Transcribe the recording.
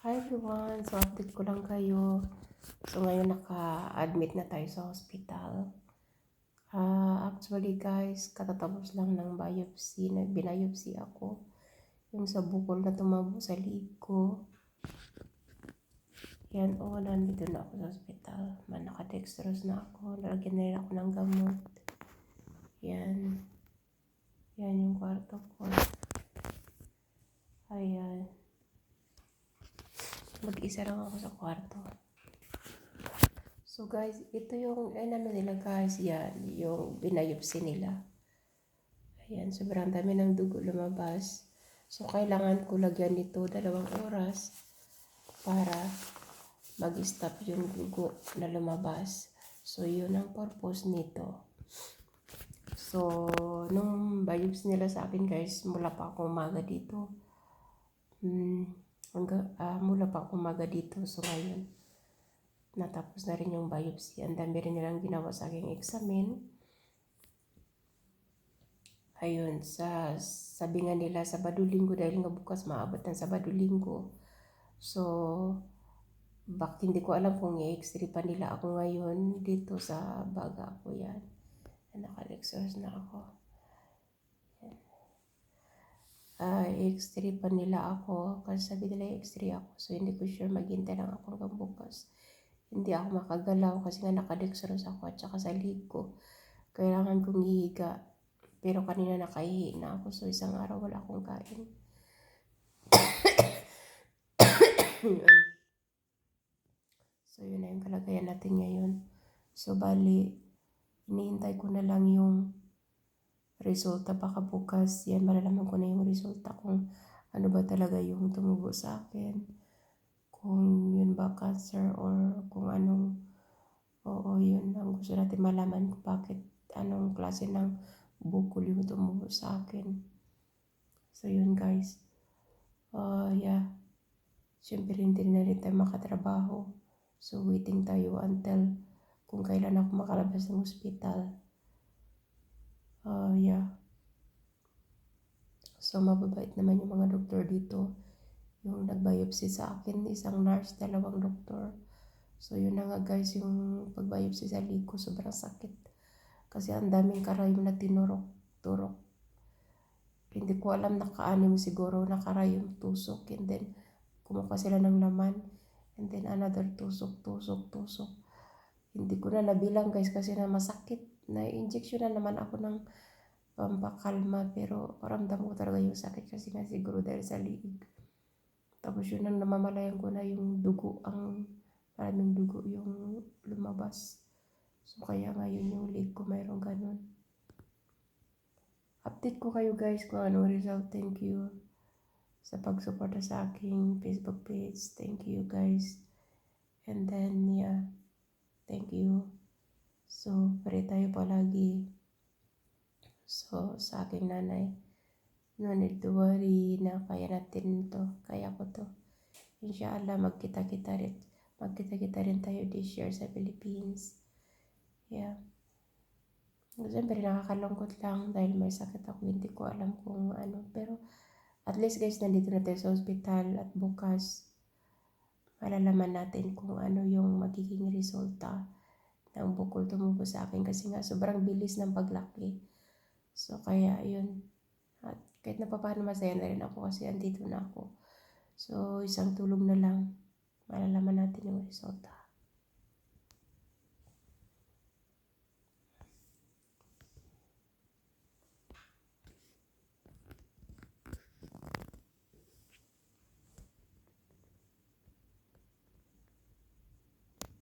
Hi everyone! So update ko lang kayo. So ngayon naka-admit na tayo sa hospital. Ah, actually guys, katatapos lang ng biopsy, na binayopsy ako. Yung sa bukol na tumabo sa liig ko. Yan, oh, nandito na ako sa hospital. Man, nakadextrose na ako. Nalagyan na rin ako ng gamot. Yan. Yan yung kwarto ko. Ayan. Mag-isa lang ako sa kwarto. So guys, ito yung, eh, ano nila guys, yan, yung binayopsy nila. Ayan, sobrang dami ng dugo lumabas. So, kailangan ko lagyan nito dalawang oras para mag-stop yung dugo na lumabas. So, yun ang purpose nito. So, nung biopsy nila sa akin guys, mula pa ako umaga dito. Hmm, hangga, ah, mula pa umaga dito. So, ngayon, natapos na rin yung biopsy. Ang dami rin nilang ginawa sa aking examen. Ayun, sa sabi nga nila Sabado Linggo dahil nga bukas maabot ng Sabado. So, bak hindi ko alam kung i-x-ray pa nila ako ngayon dito sa baga ko yan. Naka-exhaust na ako. Ah, i-x-ray pa nila ako kasi sabi nila i-x-ray ako. So, hindi ko sure maghintay lang ako hanggang bukas. Hindi ako makagalaw kasi nga nakadextrose ako at saka sa lig ko. Kailangan kong hihiga pero kanina nakahihi na ako, so isang araw wala akong kain. so yun na yung kalagayan natin ngayon. So bali, inihintay ko na lang yung resulta. Baka bukas, yan, malalaman ko na yung resulta kung ano ba talaga yung tumubo sa akin. Kung yun ba cancer or kung anong, oo yun, ang gusto natin malaman kung bakit, anong klase ng bukol yung tumubo sa akin. So, yun guys. Uh, yeah. Siyempre, hindi na rin tayo makatrabaho. So, waiting tayo until kung kailan ako makalabas ng hospital. Uh, yeah. So, mababait naman yung mga doktor dito. Yung nagbiopsy sa akin, isang nurse, dalawang doktor. So, yun na nga guys, yung pagbiopsy sa liko, sobrang sakit. Kasi ang daming karayom na tinurok-turok. Hindi ko alam nakaanim siguro nakarayom tusok. And then, kumuha sila ng laman. And then, another tusok, tusok, tusok. Hindi ko na nabilang guys kasi na masakit. Na-injection na naman ako ng pampakalma. Pero ramdam ko talaga yung sakit kasi nga siguro dahil sa liig. Tapos yun ang namamalayan ko na yung dugo, ang maraming dugo yung lumabas. So, kaya ngayon yung leg ko mayroong ganun. Update ko kayo guys kung anong result. Thank you sa pagsuporta sa aking Facebook page. Thank you guys. And then, yeah. Thank you. So, pare tayo palagi. So, sa aking nanay. No need to worry na kaya natin to. Kaya ko to. Inshallah, magkita-kita rin. Magkita-kita rin tayo this year sa Philippines. Yeah. Siyempre nakakalungkot lang dahil may sakit ako. Hindi ko alam kung ano. Pero at least guys, nandito na tayo sa hospital at bukas malalaman natin kung ano yung magiging resulta ng bukol tumubo sa akin kasi nga sobrang bilis ng paglaki. So kaya yun. At kahit na paano masaya na rin ako kasi andito na ako. So isang tulog na lang malalaman natin yung resulta.